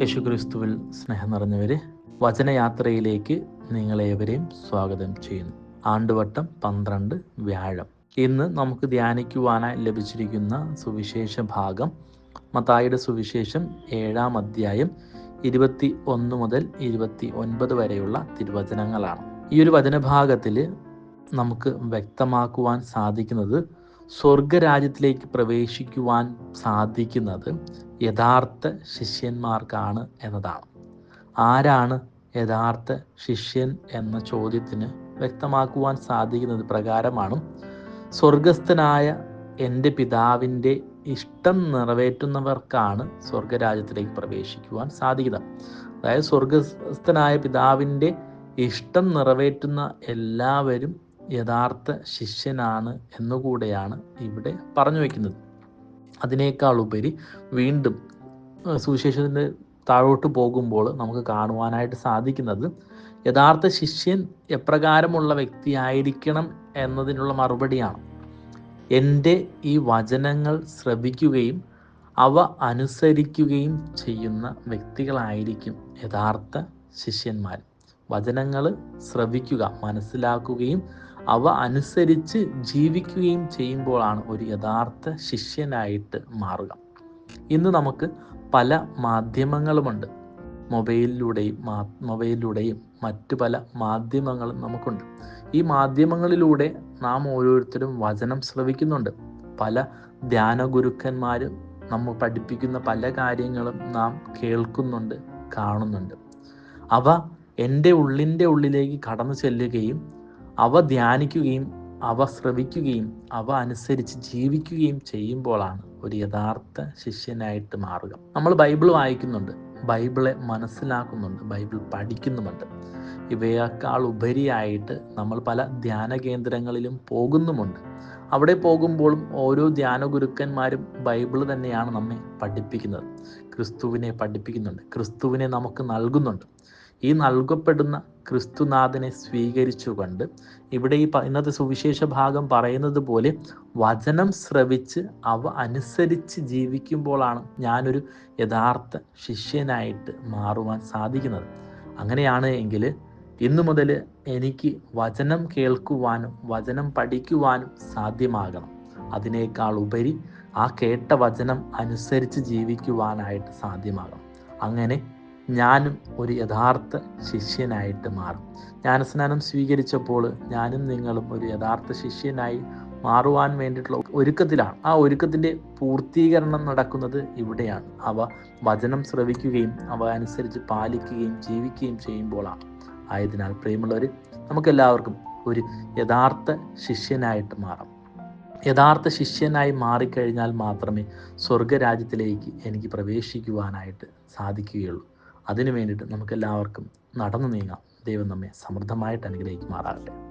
യേശു ക്രിസ്തുവിൽ സ്നേഹം നിറഞ്ഞവരെ വചനയാത്രയിലേക്ക് നിങ്ങളേവരെയും സ്വാഗതം ചെയ്യുന്നു. ആണ്ടുവട്ടം പന്ത്രണ്ട് വ്യാഴം. ഇന്ന് നമുക്ക് ധ്യാനിക്കുവാനായി ലഭിച്ചിരിക്കുന്ന സുവിശേഷ ഭാഗം മത്തായിയുടെ സുവിശേഷം ഏഴാം അധ്യായം ഇരുപത്തി ഒന്ന് മുതൽ ഇരുപത്തി ഒൻപത് വരെയുള്ള തിരുവചനങ്ങളാണ്. ഈ ഒരു വചനഭാഗത്തിൽ നമുക്ക് വ്യക്തമാക്കുവാൻ സാധിക്കുന്നത് സ്വർഗരാജ്യത്തിലേക്ക് പ്രവേശിക്കുവാൻ സാധിക്കുന്നത് യഥാർത്ഥ ശിഷ്യന്മാർക്കാണ് എന്നതാണ്. ആരാണ് യഥാർത്ഥ ശിഷ്യൻ എന്ന ചോദ്യത്തിന് വ്യക്തമാക്കുവാൻ സാധിക്കുന്നത് പ്രകാരമാണ്. സ്വർഗസ്ഥനായ എന്റെ പിതാവിന്റെ ഇഷ്ടം നിറവേറ്റുന്നവർക്കാണ് സ്വർഗരാജ്യത്തിലേക്ക് പ്രവേശിക്കുവാൻ സാധിക്കുക അതായത് സ്വർഗസ്ഥനായ പിതാവിന്റെ ഇഷ്ടം നിറവേറ്റുന്ന എല്ലാവരും യഥാർത്ഥ ശിഷ്യനാണ് എന്നുകൂടെയാണ് ഇവിടെ പറഞ്ഞു വയ്ക്കുന്നത്. അതിനേക്കാൾ ഉപരി വീണ്ടും സുവിശേഷത്തിന്റെ താഴോട്ട് പോകുമ്പോൾ നമുക്ക് കാണുവാനായിട്ട് സാധിക്കുന്നത് യഥാർത്ഥ ശിഷ്യൻ എപ്രകാരമുള്ള വ്യക്തിയായിരിക്കണം എന്നതിനുള്ള മറുപടിയാണ്. എന്റെ ഈ വചനങ്ങൾ ശ്രവിക്കുകയും അവ അനുസരിക്കുകയും ചെയ്യുന്ന വ്യക്തികളായിരിക്കും യഥാർത്ഥ ശിഷ്യന്മാർ. വചനങ്ങൾ ശ്രവിക്കുക മനസ്സിലാക്കുകയും അവ അനുസരിച്ച് ജീവിക്കുകയും ചെയ്യുമ്പോഴാണ് ഒരു യഥാർത്ഥ ശിഷ്യനായിട്ട് മാറുക. ഇന്ന് നമുക്ക് പല മാധ്യമങ്ങളുമുണ്ട്. മൊബൈലിലൂടെയും മൊബൈലിലൂടെയും മറ്റു പല മാധ്യമങ്ങളും നമുക്കുണ്ട്. ഈ മാധ്യമങ്ങളിലൂടെ നാം ഓരോരുത്തരും വചനം ശ്രവിക്കുന്നുണ്ട്. പല ധ്യാന ഗുരുക്കന്മാരും നമ്മൾ പഠിപ്പിക്കുന്ന പല കാര്യങ്ങളും നാം കേൾക്കുന്നുണ്ട് കാണുന്നുണ്ട്. അവ എന്റെ ഉള്ളിന്റെ ഉള്ളിലേക്ക് കടന്നു ചെല്ലുകയും അവ ധ്യാനിക്കുകയും അവ ശ്രവിക്കുകയും അവ അനുസരിച്ച് ജീവിക്കുകയും ചെയ്യുമ്പോഴാണ് ഒരു യഥാർത്ഥ ശിഷ്യനായിട്ട് മാറുക. നമ്മൾ ബൈബിൾ വായിക്കുന്നുണ്ട് ബൈബിളെ മനസ്സിലാക്കുന്നുണ്ട് ബൈബിൾ പഠിക്കുന്നുമുണ്ട്. ഇവയേക്കാൾ ഉപരിയായിട്ട് നമ്മൾ പല ധ്യാന കേന്ദ്രങ്ങളിലും പോകുന്നുമുണ്ട്. അവിടെ പോകുമ്പോഴും ഓരോ ധ്യാന ഗുരുക്കന്മാരും ബൈബിൾ തന്നെയാണ് നമ്മെ പഠിപ്പിക്കുന്നത്. ക്രിസ്തുവിനെ പഠിപ്പിക്കുന്നുണ്ട് ക്രിസ്തുവിനെ നമുക്ക് നൽകുന്നുണ്ട്. ഈ നൽകപ്പെടുന്ന ക്രിസ്തുനാഥനെ സ്വീകരിച്ചുകൊണ്ട് ഇവിടെ ഈ ഇന്നത്തെ സുവിശേഷ ഭാഗം പറയുന്നത് പോലെ വചനം ശ്രവിച്ച് അവ അനുസരിച്ച് ജീവിക്കുമ്പോഴാണ് ഞാനൊരു യഥാർത്ഥ ശിഷ്യനായിട്ട് മാറുവാൻ സാധിക്കുന്നത്. അങ്ങനെയാണ് എങ്കിൽ ഇന്നു മുതൽ എനിക്ക് വചനം കേൾക്കുവാനും വചനം പഠിക്കുവാനും സാധ്യമാകണം. അതിനേക്കാൾ ഉപരി ആ കേട്ട വചനം അനുസരിച്ച് ജീവിക്കുവാനായിട്ട് സാധ്യമാകണം. അങ്ങനെ ഞാനും ഒരു യഥാർത്ഥ ശിഷ്യനായിട്ട് മാറും. ജ്ഞാനസ്നാനം സ്വീകരിച്ചപ്പോൾ ഞാനും നിങ്ങളും ഒരു യഥാർത്ഥ ശിഷ്യനായി മാറുവാൻ വേണ്ടിയിട്ടുള്ള ഒരുക്കത്തിലാണ്. ആ ഒരുക്കത്തിന്റെ പൂർത്തീകരണം നടക്കുന്നത് ഇവിടെയാണ്. അവ വചനം ശ്രവിക്കുകയും അവ അനുസരിച്ച് പാലിക്കുകയും ജീവിക്കുകയും ചെയ്യുമ്പോഴാണ് ആയതിനാൽ പ്രിയമുള്ളവർ നമുക്കെല്ലാവർക്കും ഒരു യഥാർത്ഥ ശിഷ്യനായിട്ട് മാറാം. യഥാർത്ഥ ശിഷ്യനായി മാറിക്കഴിഞ്ഞാൽ മാത്രമേ സ്വർഗരാജ്യത്തിലേക്ക് എനിക്ക് പ്രവേശിക്കുവാനായിട്ട് സാധിക്കുകയുള്ളൂ. അതിനു വേണ്ടിയിട്ട് നമുക്കെല്ലാവർക്കും നടന്നു നീങ്ങാം. ദൈവം നമ്മെ സമൃദ്ധമായിട്ട് അനുഗ്രഹിക്കുമാറാകട്ടെ.